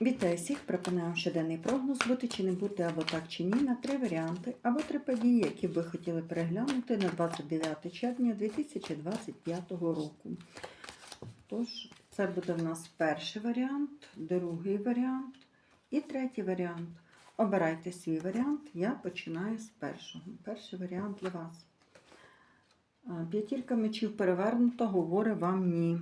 Вітаю всіх! Пропоную щоденний прогноз бути чи не бути або так чи ні на три варіанти або три події, які ви хотіли переглянути на 29 червня 2025 року. Тож, це буде в нас перший варіант, другий варіант і третій варіант. Обирайте свій варіант. Я починаю з першого. Перший варіант для вас. Е, П'ятірка мечів перевернута, говорить вам ні.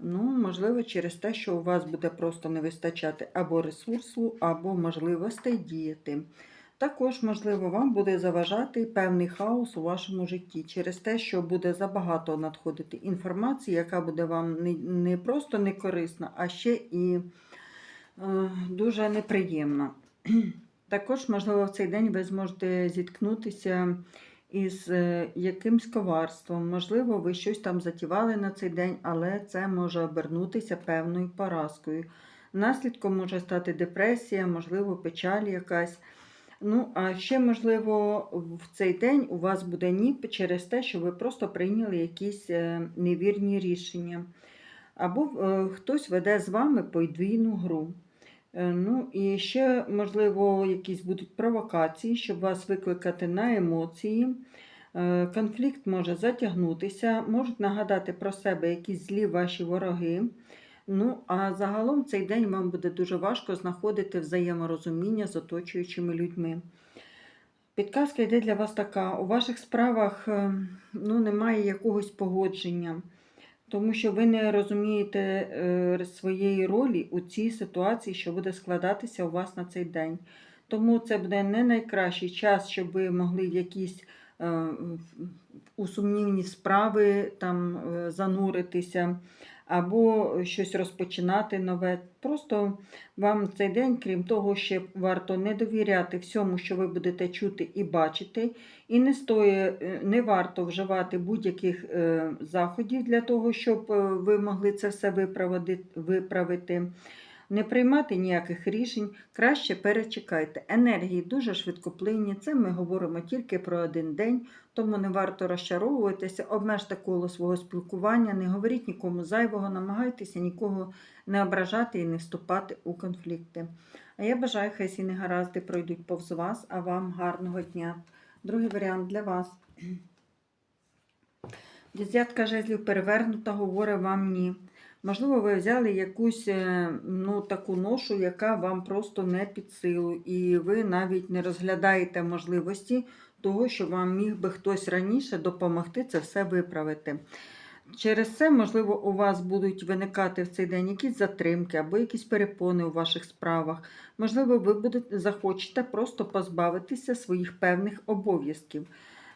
Ну, можливо, через те, що у вас буде просто не вистачати або ресурсу, або можливостей діяти. Також, можливо, вам буде заважати певний хаос у вашому житті через те, що буде забагато надходити інформації, яка буде вам не, просто не корисна, а ще і е, дуже неприємна. Також, можливо, в цей день ви зможете зіткнутися із е, якимсь коварством. Можливо, ви щось там затівали на цей день, але це може обернутися певною поразкою. Наслідком може стати депресія, можливо, печаль якась. Ну, а ще, можливо, в цей день у вас буде ніп через те, що ви просто прийняли якісь е, невірні рішення. Або е, хтось веде з вами подвійну гру. Е, Ну і ще, можливо, якісь будуть провокації, щоб вас викликати на емоції. Е, Конфлікт може затягнутися, можуть нагадати про себе якісь злі ваші вороги. Ну, а загалом цей день вам буде дуже важко знаходити взаєморозуміння з оточуючими людьми. Підказка йде для вас така: у ваших справах е, ну, немає якогось погодження тому що ви не розумієте е, своєї ролі у цій ситуації, що буде складатися у вас на цей день. Тому це буде не найкращий час, щоб ви могли якісь у сумнівні справи там е, зануритися, або щось розпочинати нове. Просто вам цей день, крім того, ще варто не довіряти всьому, що ви будете чути і бачити, і не стоє, е, не варто вживати будь-яких е, заходів для того, щоб е, ви могли це все виправити. Не приймати ніяких рішень, краще перечекайте. Енергії дуже швидкоплинні. Це ми говоримо тільки про один день, тому не варто розчаровуватися, обмежте коло свого спілкування, не говоріть нікому зайвого, намагайтеся нікого не ображати і не вступати у конфлікти. А я бажаю, хай всі негаразди пройдуть повз вас, а вам гарного дня. Другий варіант для вас. Десятка жезлів перевернута, говорить вам ні. Можливо, ви взяли якусь е, ну, таку ношу, яка вам просто не під силу, і ви навіть не розглядаєте можливості того, що вам міг би хтось раніше допомогти це все виправити. Через це, можливо, у вас будуть виникати в цей день якісь затримки або якісь перепони у ваших справах. Можливо, ви будете, захочете просто позбавитися своїх певних обов'язків.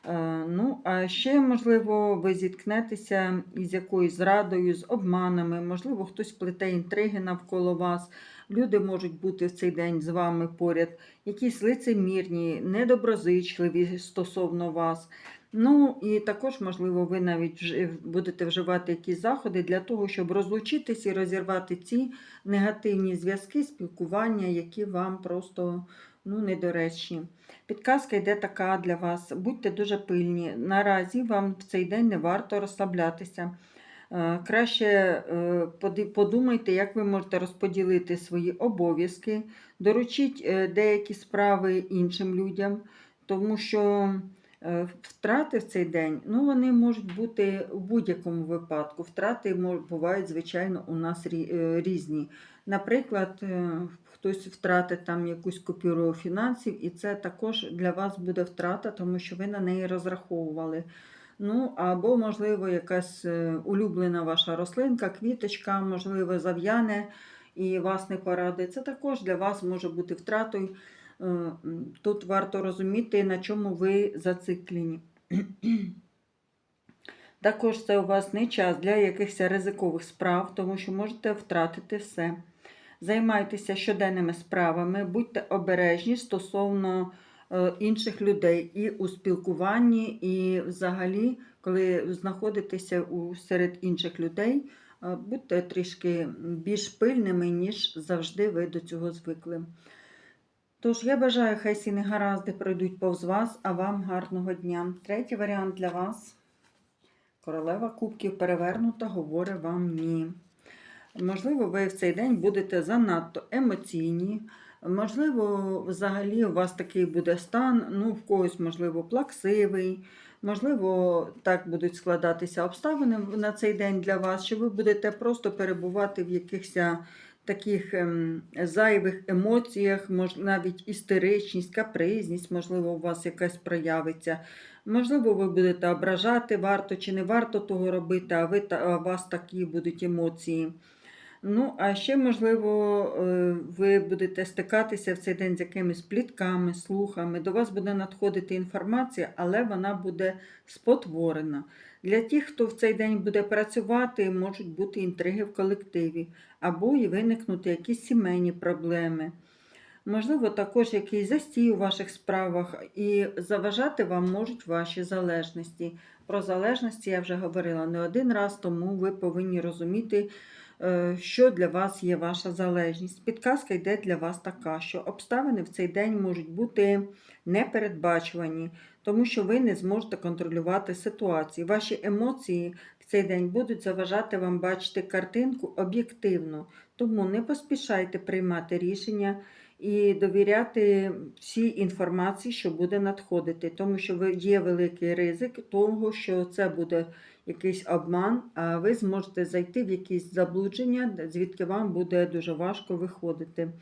Е, Ну, а ще, можливо, ви зіткнетеся із якоюсь зрадою, з обманами, можливо, хтось плете інтриги навколо вас. Люди можуть бути в цей день з вами поряд, якісь лицемірні, недоброзичливі стосовно вас. Ну і також, можливо, ви навіть будете вживати якісь заходи для того, щоб розлучитись і розірвати ці негативні зв'язки, спілкування, які вам просто ну, недоречні. Підказка йде така для вас. Будьте дуже пильні. Наразі вам в цей день не варто розслаблятися. Е, Краще е, подумайте, як ви можете розподілити свої обов'язки, доручіть е, деякі справи іншим людям, тому що втрати в цей день ну, вони можуть бути в будь-якому випадку. Втрати бувають, звичайно, у нас різні. Наприклад, е, хтось втратить там якусь купюру фінансів, і це також для вас буде втрата, тому що ви на неї розраховували. Ну, або, можливо, якась е, улюблена ваша рослинка, квіточка, можливо, зав'яне і вас не порадить. Це також для вас може бути втратою. Е, Тут варто розуміти, на чому ви зациклені. Також це у вас не час для якихось ризикових справ, тому що можете втратити все. Займайтеся щоденними справами, будьте обережні стосовно е, інших людей і у спілкуванні, і взагалі, коли знаходитеся серед інших людей, е, будьте трішки більш пильними, ніж завжди ви до цього звикли. Тож я бажаю, хай всі негаразди пройдуть повз вас, а вам гарного дня. Третій варіант для вас. Королева Кубків перевернута, говорить вам ні. Можливо, ви в цей день будете занадто емоційні. Можливо, взагалі у вас такий буде стан, ну, в когось, можливо, плаксивий. Можливо, так будуть складатися обставини на цей день для вас, що ви будете просто перебувати в якихось таких ем, зайвих емоціях, навіть істеричність, капризність, можливо, у вас якась проявиться. Можливо, ви будете ображати, варто чи не варто того робити, а ви а у вас такі будуть емоції. Ну, а ще, можливо, е, ви будете стикатися в цей день з якимись плітками, слухами. До вас буде надходити інформація, але вона буде спотворена. Для тих, хто в цей день буде працювати, можуть бути інтриги в колективі, або і виникнути якісь сімейні проблеми. Можливо, також якийсь застій у ваших справах, і заважати вам можуть ваші залежності. Про залежності я вже говорила не один раз, тому ви повинні розуміти, що для вас є ваша залежність. Підказка йде для вас така, що обставини в цей день можуть бути непередбачувані, тому що ви не зможете контролювати ситуацію. Ваші емоції в цей день будуть заважати вам бачити картинку об'єктивно. Тому не поспішайте приймати рішення і довіряти всій інформації, що буде надходити, тому що є великий ризик того, що це буде якийсь обман, а ви зможете зайти в якісь заблудження, звідки вам буде дуже важко виходити.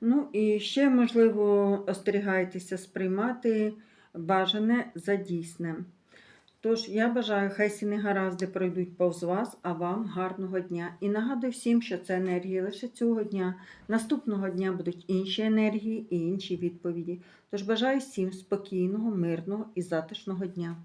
Ну і ще, можливо, остерігайтеся сприймати бажане за дійсне. Тож я бажаю, хай всі негаразди пройдуть повз вас, а вам гарного дня. І нагадую всім, що це енергії лише цього дня. Наступного дня будуть інші енергії і інші відповіді. Тож бажаю всім спокійного, мирного і затишного дня.